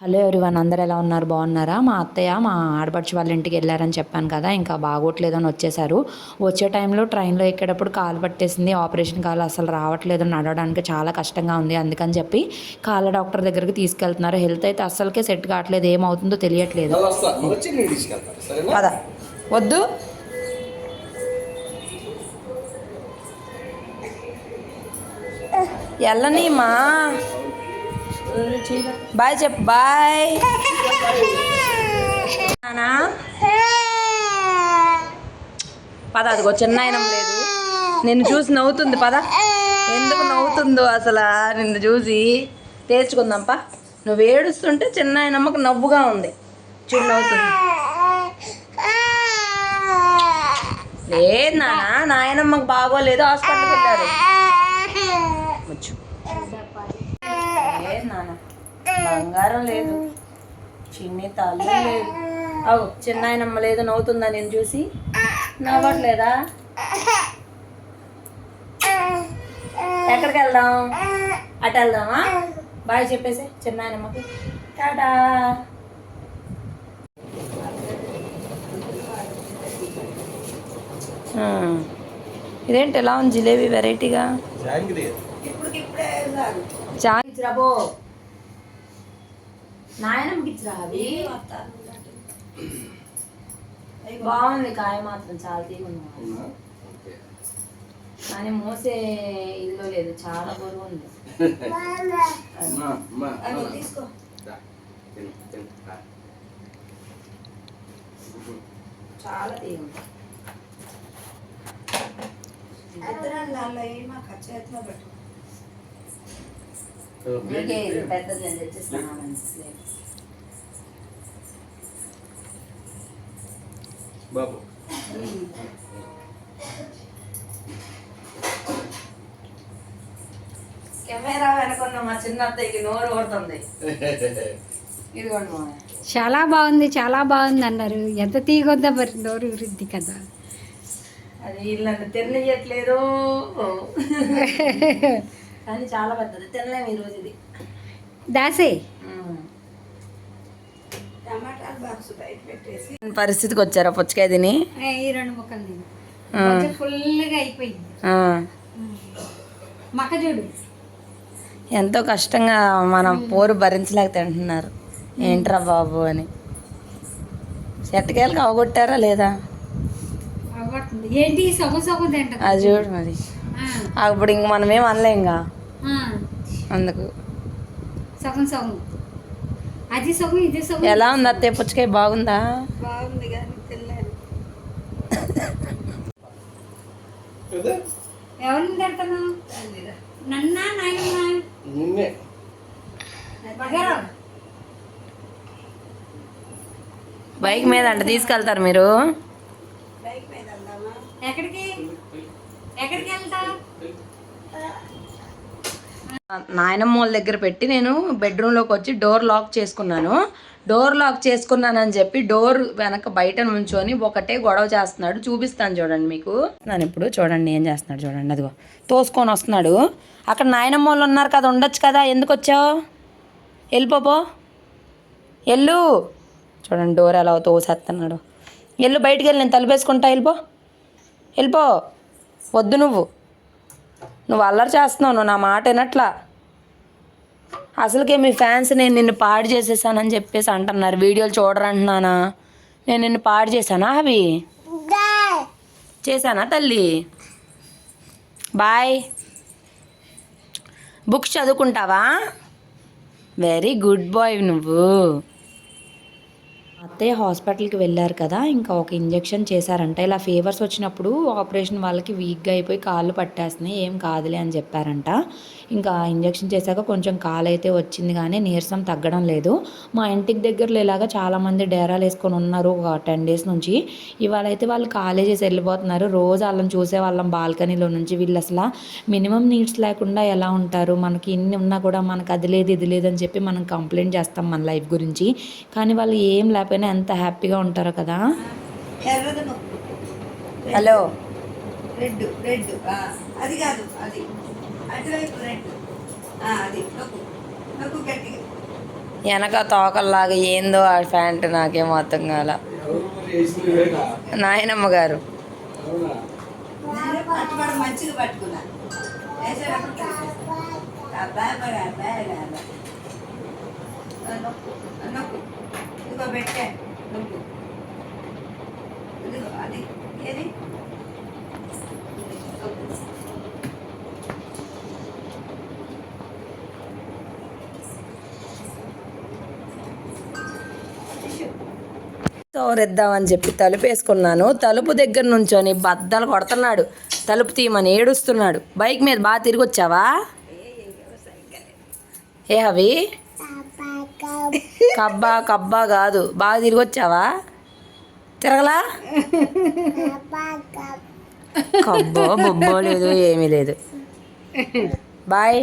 Hello everyone అందరు ఎలా ఉన్నారు? బాగున్నారా? మా అత్తయ్య మా ఆడపడుచు వాళ్ళ ఇంటికి వెళ్ళారని చెప్పాను కదా ఇంకా బాగోట్లేదు అని వచ్చేసారు వచ్చే టైంలో ట్రైన్లో ఎక్కేటప్పుడు కాలు పట్టేసింది. ఆపరేషన్ కాలు అసలు రావట్లేదు నడవడానికి చాలా కష్టంగా ఉంది అందుకని చెప్పి కాళ్ళ డాక్టర్ దగ్గరికి తీసుకెళ్తున్నారు. హెల్త్ అయితే అస్సలకే సెట్ కావట్లేదు ఏమవుతుందో తెలియట్లేదు. వద్దు. వెళ్ళని మా. బాయ్ చెప్పు బాయ్. నానా? పద అదిగో చిన్న ఆయనం లేదు. నిన్ను చూసి నవ్వుతుంది పద. ఎందుకు నవ్వుతుందో అసలు నిన్ను చూసి. తేల్చుకుందాంపా నువ్వు ఏడుస్తుంటే చిన్న ఆయనమ్మకు నవ్వుగా ఉంది. చూడు నవ్వుతుంది. లేదు నాన్న నాయనమ్మకు బాగోలేదు హాస్పిటల్కి వెళ్ళారు వచ్చు లేదు నాన్న. బంగారం లేదు. చిన్ని తల్లి లేదు. అవు చిన్న ఆయనమ్మ లేదు నవ్వుతుందా నేను చూసి? నవ్వట్లేదా? ఎక్కడికి వెళ్దాం? అటు వెళ్దామా? బాయ్ చెప్పేసి చిన్న ఆయనమ్మకి టాటా. ఆ. ఇదేంటి ఎలా ఉంది జిలేబీ వెరైటీగా? జాంగ్రీ చాకిచ్చిరాబో నాయనమ్మకి ఇచ్చిరా అవి? బాగుంది కాయ మాత్రం చాలా తీగుంది కానీ మోసే ఇల్లు లేదు చాలా బరువు ఉంది. అమ్మా అమ్మా అవి తీసుకో. దా, తిను, తిను, దా. ఇది పెద్దది నేను బాబు కెమెరా వెనకున్న మా చిన్న అత్తయ్యకి నోరు కొడుతుంది. ఇదిగోండి చాలా బాగుంది చాలా బాగుంది అన్నారు. ఎంత తీగొద్దా మరి నోరు వృద్ధి కదా. అది వీళ్ళని తిననియట్లేదు కానీ చాలా పెద్దది. తినలేము ఈరోజు ఇది. దాసే. పరిస్థితికి వచ్చారా పుచ్చకాయ తిని? ఈ రెండు ముక్కలు తిను. ఫుల్గా అయిపోయింది. ఆ. మక్క చూడు ఎంతో కష్టంగా మనం పోరు భరించలేక తింటున్నారు. ఏంట్రా బాబు అని. చెట్టకాయలకు అవగొట్టారా లేదా? అవ్వడుతుంది ఏంటి సగం సగం తింటది అది చూడు మరి. అప్పుడు ఇంక మనం ఏం అనలేంగా అందుకు. సగం సగం. అది సగం ఇది సగం. ఎలా ఉంది అత్తయ్య పుచ్చకాయ? బాగుందా? బాగుంది కానీ తినలేదు ఎవరిని తిడతాను? నన్నా నాయనమ్మా నిన్నే. బగారా బైక్ మీద అంట తీసుకెళ్తారు మీరు. ఎక్కడికి? ఎక్కడికి వెళ్తా నాయనమ్మ వాళ్ళ దగ్గర పెట్టి నేను బెడ్రూమ్లోకి వచ్చి డోర్ లాక్ చేసుకున్నాను. డోర్ లాక్ చేసుకున్నానని చెప్పి డోర్ వెనక బయట నుంచొని ఒకటే గొడవ చేస్తున్నాడు. చూపిస్తాను చూడండి మీకు. నేను ఇప్పుడు చూడండి ఏం చేస్తున్నాడు చూడండి అదిగో. తోసుకొని వస్తున్నాడు. అక్కడ నాయనమ్మ వాళ్ళు ఉన్నారు కదా ఉండొచ్చు కదా ఎందుకు వచ్చావు? వెళ్ళిపోపో ఎల్లు చూడండి డోర్ ఎలా తోసేస్తున్నాడు. ఎల్లు బయటికి వెళ్ళి నేను తలుపేసుకుంటా వెళ్ళిపో. వెళ్ళిపో. వద్దు నువ్వు. నువ్వు అల్లరి చేస్తున్నావు నువ్వు నా మాట వినట్లా? అసలుకే మీ ఫ్యాన్స్ నేను నిన్ను పాడు చేసేసానని చెప్పేసి అంటున్నారు. వీడియోలు చూడరంటున్నానా? నేను నిన్ను పాడు చేశానా అవి? చేశానా తల్లి? బాయ్ బుక్స్ చదువుకుంటావా? వెరీ గుడ్ బాయ్ నువ్వు. అత్తయ్య హాస్పిటల్కి వెళ్ళారు కదా ఇంకా ఒక ఇంజెక్షన్ చేశారంట. ఇలా ఫీవర్స్ వచ్చినప్పుడు ఆపరేషన్ వాళ్ళకి వీక్గా అయిపోయి కాళ్ళు పట్టేస్తున్నాయి ఏం కాదులే అని చెప్పారంట. ఇంకా ఇంజెక్షన్ చేశాక కొంచెం కాలు అయితే వచ్చింది కానీ నీరసం తగ్గడం లేదు. మా ఇంటికి దగ్గరలో ఇలాగా చాలామంది డేరాలు వేసుకొని ఉన్నారు ఒక టెన్ డేస్ నుంచి. ఇవాళ అయితే వాళ్ళు కాలేజెస్ వెళ్ళిపోతున్నారు. రోజు వాళ్ళని చూసే వాళ్ళం బాల్కనీలో నుంచి. వీళ్ళు అసలు మినిమం నీడ్స్ లేకుండా ఎలా ఉంటారు? మనకి ఇన్ని ఉన్నా కూడా మనకు అది లేదు ఇది లేదు అని చెప్పి మనం కంప్లైంట్ చేస్తాం మన లైఫ్ గురించి. కానీ వాళ్ళు ఏం లేకపోయినా ఎంత హ్యాపీగా ఉంటారో కదా? హలో. రెడ్ రెడ్ ఆ, అది కాదు అది. అటువైపు అది నొక్కు నొక్కు గట్టిగా వెనక తోకల్లాగా ఏందో ఆ ప్యాంట్ నాకేం అర్థం కాల. నాయనమ్మ గారు. అది ఏది పట్టుబడి మంచిగా పట్టుకున్నా వేసేటప్పుడు కలిపేస్తా. అబ్బాయి అబ్బాయి అబ్బాయి అబ్బాయి. ఆ, నొక్కు ఆ, నొక్కు ఇదిగో పెట్టే నొక్కు ఇదిగో అది ఏది నొక్కు. టిష్యూ. తోరెద్దామని చెప్పి తలుపు వేసుకున్నాను. తలుపు దగ్గర నుంచొని బద్దలు కొడుతున్నాడు. తలుపు తీయమని ఏడుస్తున్నాడు. బైక్ మీద బాగా తిరిగి వచ్చావా ఏ అవి కబ్బా కబ్బా కాదు. బాగా తిరిగి వచ్చావా తిరగలా? కబ్బో బొబ్బో లేదు ఏమీ లేదు. బాయ్.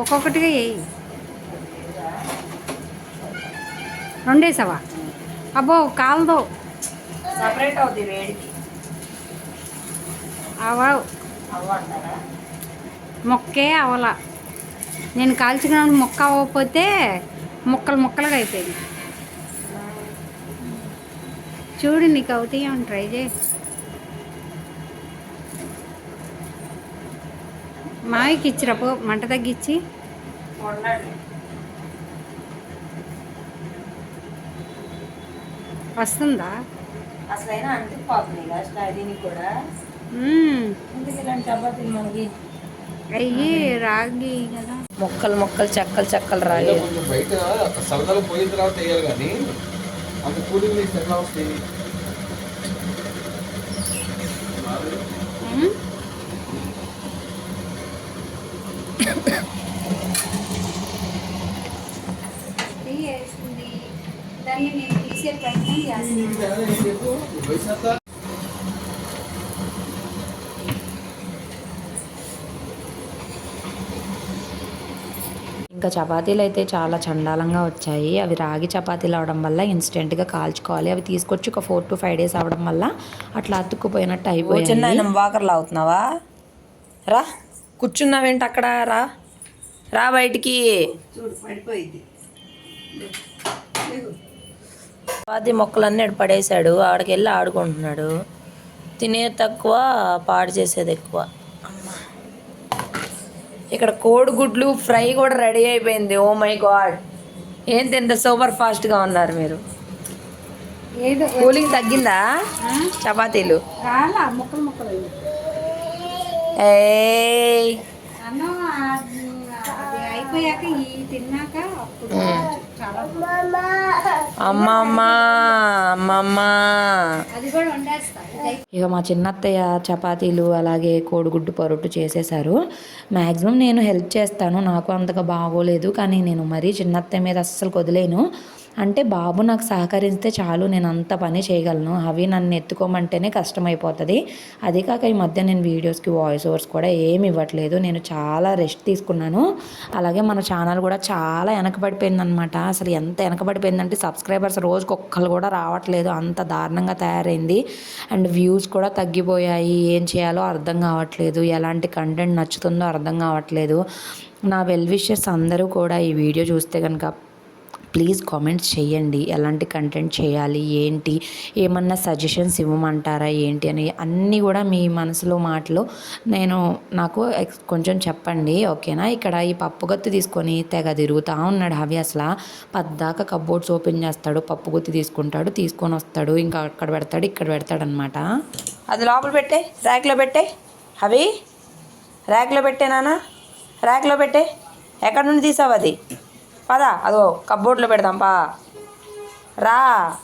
ఒక్కొక్కటిగా వేయి రెండేసావా? అబ్బో కాలదో. సపరేట్ అవుతుంది వేడికి. అవా? మొక్కే అవల. నేను కాల్చిన మొక్క అవ్వకపోతే ముక్కలు ముక్కలుగా అయిపోయింది చూడు నీకు అవుతాయి ట్రై చేయి. మావికి ఇచ్చిరపో మంట తగ్గించి వస్తుందా? అసలైనా దీనికి కూడా. అయ్యి రాగి కదా. మొక్కలు మొక్కలు చెక్కలు చెక్కలు రాగి కొంచెం బయట సరదాలు పోయిన తర్వాత వేయాలి కానీ అంత కూలింగ్ వేస్తే ఎట్లా వస్తాయి? ఇంకా చపాతీలు అయితే చాలా చండాలంగా వచ్చాయి. అవి రాగి చపాతీలు అవడం వల్ల ఇన్స్టెంట్గా కాల్చుకోవాలి. అవి తీసుకొచ్చి ఒక ఫోర్ టు ఫైవ్ డేస్ అవడం వల్ల అట్లా అతుక్కుపోయినట్టు అయిపోయింది చిన్న వాకర్లు అవుతున్నావా? రా కూర్చున్నావేంటి అక్కడ? రా రా బయటికి. చూడు పడిపోయింది చపాతీ మొక్కలన్నీ పడేశాడు. ఆడికి వెళ్ళి ఆడుకుంటున్నాడు. తినే తక్కువ పాడు చేసేది ఎక్కువ. ఇక్కడ కోడిగుడ్లు ఫ్రై కూడా రెడీ అయిపోయింది. Oh my God. ఏంటి ఇంత సూపర్ ఫాస్ట్గా ఉన్నారు మీరు? కూలింగ్ తగ్గిందా? చపాతీలు? రాలా అయిపోయాక ఈ తిన్నాక అప్పుడు చాలా అమ్మమ్మ. అమ్మమ్మ. ఇక మా చిన్నత్తయ్య చపాతీలు అలాగే కోడిగుడ్డు పరోటు చేసేసారు మ్యాక్సిమం నేను హెల్ప్ చేస్తాను. నాకు అంతగా బాగోలేదు. కానీ నేను మరీ చిన్నత్తయ్య మీద అస్సలు వదిలేను అంటే బాబు నాకు సహకరిస్తే చాలు నేను అంత పని చేయగలను. అవి నన్ను ఎత్తుకోమంటేనే కష్టమైపోతుంది. అదే కాక ఈ మధ్య నేను వీడియోస్కి వాయిస్ ఓవర్స్ కూడా ఏమి ఇవ్వట్లేదు. నేను చాలా రెస్ట్ తీసుకున్నాను. అలాగే మన ఛానల్ కూడా చాలా వెనకబడిపోయిందనమాట అసలు ఎంత వెనకబడిపోయిందంటే సబ్స్క్రైబర్స్ రోజుకి ఒక్కరు కూడా రావట్లేదు. అంత దారుణంగా తయారైంది. అండ్ వ్యూస్ కూడా తగ్గిపోయాయి. ఏం చేయాలో అర్థం కావట్లేదు. ఎలాంటి కంటెంట్ నచ్చుతుందో అర్థం కావట్లేదు. నా వెల్ విషెస్ అందరూ కూడా ఈ వీడియో చూస్తే కనుక ప్లీజ్ కామెంట్స్ చేయండి. ఎలాంటి కంటెంట్ చేయాలి? ఏంటి? ఏమన్నా సజెషన్స్ ఇవ్వమంటారా? ఏంటి? అని అన్నీ కూడా మీ మనసులో మాటలు నేను నాకు కొంచెం చెప్పండి. ఓకేనా? ఇక్కడ ఈ పప్పుగత్తి తీసుకొని తెగ తిరుగుతూ ఉన్నాడు హవి అసలు. పద్దాక కబోర్డ్స్ ఓపెన్ చేస్తాడు పప్పుగొత్తి తీసుకుంటాడు తీసుకొని వస్తాడు. ఇంకా అక్కడ పెడతాడు ఇక్కడ పెడతాడు అనమాట అది లోపల పెట్టే ర్యాక్లో పెట్టే. అవి ర్యాక్లో పెట్టే నాన్న ర్యాక్లో పెట్టే. ఎక్కడ నుండి తీసావు అది? పదా అదో కబ్బోర్డ్లో పెడదాం పా. రా.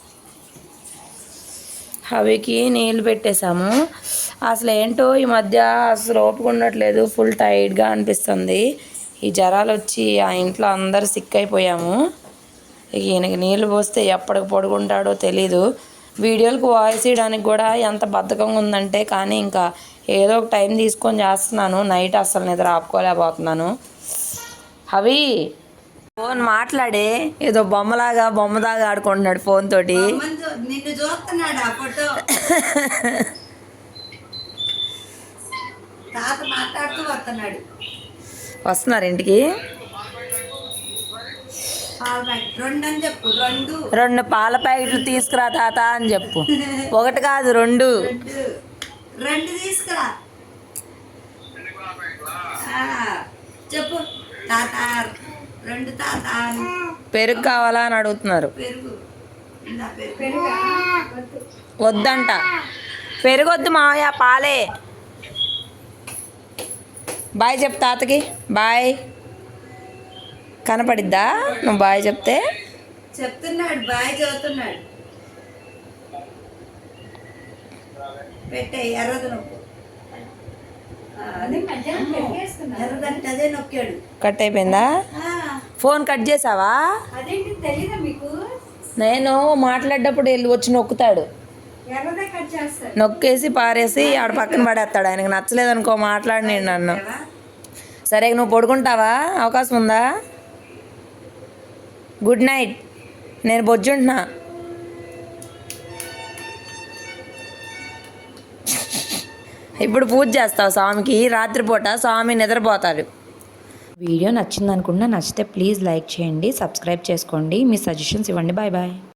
అవికి నీళ్ళు పెట్టేశాము. అసలు ఏంటో ఈ మధ్య అసలు ఓపిక ఉండట్లేదు ఫుల్ టైట్గా అనిపిస్తుంది. ఈ జ్వరాలు వచ్చి ఆ ఇంట్లో అందరు సిక్ అయిపోయాము. ఇక ఈయనకి నీళ్ళు పోస్తే ఎప్పటికి పడుకుంటాడో తెలీదు. వీడియోలకు వాయిస్ ఇవ్వడానికి కూడా ఎంత బద్ధకంగా ఉందంటే కానీ ఇంకా ఏదో ఒక టైం తీసుకొని చేస్తున్నాను. నైట్ అసలు నిద్ర ఆపుకోలేకపోతున్నాను. అవి ఫోన్ మాట్లాడే ఏదో బొమ్మలాగా బొమ్మదాగా ఆడుకుంటున్నాడు ఫోన్ తోటి. అమ్మని చూ- నిన్ను చూస్తున్నాడు ఆ ఫోటో. తాత మాట్లాడుతూ వస్తున్నాడు. వస్తున్నారు ఇంటికి? రెండు అని చెప్పు రెండు. రెండు పాల ప్యాకెట్లు తీసుకురా తాత అని చెప్పు. ఒకటి కాదు రెండు. రెండు. తీసుకురా. చెప్పు. తాత రెండు తాత అని పెరుగు కావాలా అని అడుగుతున్నారు. పెరుగు. వద్దంట. పెరుగొద్దు మావయ్య పాలే. బాయ్ చెప్పు తాతకి. బాయ్. కనపడిద్దా? నువ్వు బాయ్ చెప్తే? చెప్తున్నాడు బాయ్ చదువుతున్నాడు పెట్టే ఎర్రది అది ఎర్రదంటే అదే నొక్కాడు. కట్ అయిపోయిందా? ఫోన్ కట్ చేసావా? నేను మాట్లాడేటప్పుడు వెళ్ళి వచ్చి నొక్కుతాడు. నొక్కేసి పారేసి ఆడ పక్కన పడేస్తాడు. ఆయనకు నచ్చలేదు అనుకో మాట్లాడి నన్ను? సరే నువ్వు పడుకుంటావా? అవకాశం ఉందా? Good night. నేను బొజ్జుంటున్నా. ఇప్పుడు పూజ చేస్తావు స్వామికి. రాత్రిపూట స్వామి నిద్రపోతాడు. వీడియో నచ్చింది నచ్చితే ప్లీజ్ లైక్ చేయండి సబ్స్క్రైబ్ చేసుకోండి. మీ సజెషన్స్ ఇవ్వండి. Bye bye.